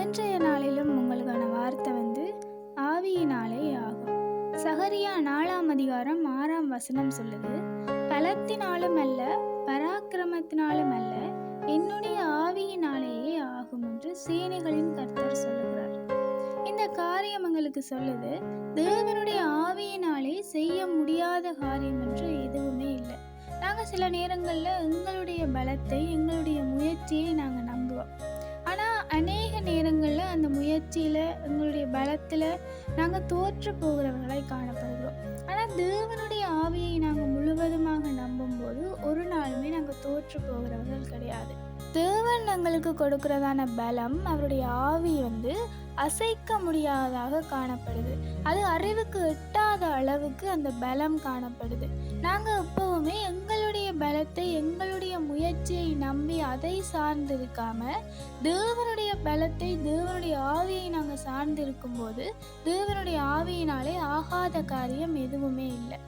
இன்றைய நாளிலும் உங்களுக்கான வார்த்தை வந்து ஆவியினாலே ஆகும். சகரியா நாலாம் அதிகாரம் ஆறாம் வசனம் சொல்லுது பலத்தினாலும் அல்ல பராக்கிரமத்தினாலும் அல்ல என்னுடைய ஆவியினாலேயே ஆகும் என்று சேனைகளின் கர்த்தர் சொல்லுகிறார். இந்த காரியம் எங்களுக்கு சொல்லுது தேவனுடைய ஆவியினாலே செய்ய முடியாத காரியம் என்று எதுவுமே இல்லை. நாங்கள் சில நேரங்களில் எங்களுடைய பலத்தை எங்களுடைய முயற்சியை நாங்கள் நம்புவோம். ஆனால் அநே நேரங்களில் அந்த முயற்சியில் எங்களுடைய பலத்தில் நாங்கள் தோற்று போகிறவர்களாய் காணப்படுகிறோம். ஆனால் தேவனுடைய ஆவியை நாங்கள் முழுவதுமாக நம்பும்போது ஒரு நாளுமே நாங்கள் தோற்று போகிறவர்கள் கிடையாது. தேவன் எங்களுக்கு கொடுக்கிறதான பலம் அவருடைய ஆவி வந்து அசைக்க முடியாததாக காணப்படுது. அது அறிவுக்கு எட்டாத அளவுக்கு அந்த பலம் காணப்படுது. நாங்கள் எப்பவுமே எங்களுடைய பலத்தை எங்களுடைய முயற்சியை நம்பி அதை சார்ந்து இருக்காம தேவனுடைய பலத்தை தேவனுடைய ஆவியை நாங்கள் சார்ந்து இருக்கும்போது தேவனுடைய ஆவியினாலே ஆகாத காரியம் எதுவுமே இல்லை.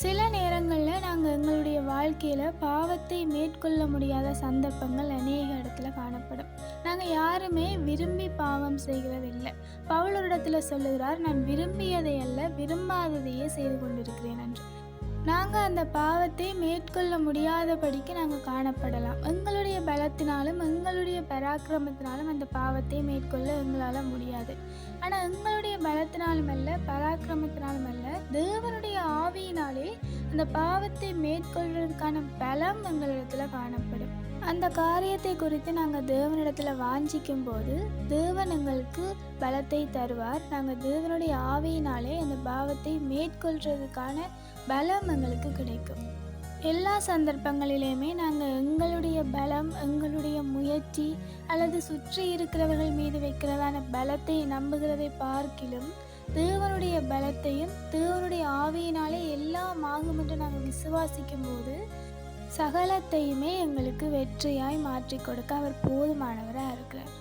சில நேரங்களில் நாங்கள் எங்களுடைய வாழ்க்கையில் பாவத்தை மேற்கொள்ள முடியாத சந்தர்ப்பங்கள் அநேக இடத்துல காணப்படும். நாங்கள் யாருமே விரும்பி பாவம் செய்கிறதில்லை. பவுல் சொல்லுகிறார் நான் விரும்பியதை அல்ல விரும்பாததையே செய்து கொண்டிருக்கிறேன் என்று. நாங்கள் அந்த பாவத்தை மேற்கொள்ள முடியாதபடிக்கு நாங்கள் காணப்படலாம். எங்களுடைய பலத்தினாலும் எங்களுடைய பராக்கிரமத்தினாலும் அந்த பாவத்தை மேற்கொள்ள எங்களால் முடியாது. ஆனால் எங்களுடைய பலத்தினாலும் அல்ல பராக்கிரமத்தினாலும் அந்த பாவத்தை மேற்கொள்வதற்கான பலம் எங்களிடத்துல காணப்படும். அந்த காரியத்தை குறித்து நாங்கள் தேவனிடத்தில் வாஞ்சிக்கும் போது தேவன் எங்களுக்கு பலத்தை தருவார். நாங்கள் தேவனுடைய ஆவியினாலே அந்த பாவத்தை மேற்கொள்றதுக்கான பலம் எங்களுக்கு கிடைக்கும். எல்லா சந்தர்ப்பங்களிலையுமே நாங்கள் எங்களுடைய பலம் எங்களுடைய முயற்சி அல்லது சுற்றி இருக்கிறவர்கள் மீது வைக்கிறதான பலத்தை நம்புகிறதை பார்க்கிலும் தேவனுடைய பலத்தையும் தேவனுடைய ஆவியினாலே எல்லாம் ஆகும் என்று நாங்கள் விசுவாசிக்கும் போது சகலத்தையுமே எங்களுக்கு வெற்றியாய் மாற்றி கொடுக்க அவர் போதுமானவராக இருக்கிறார்.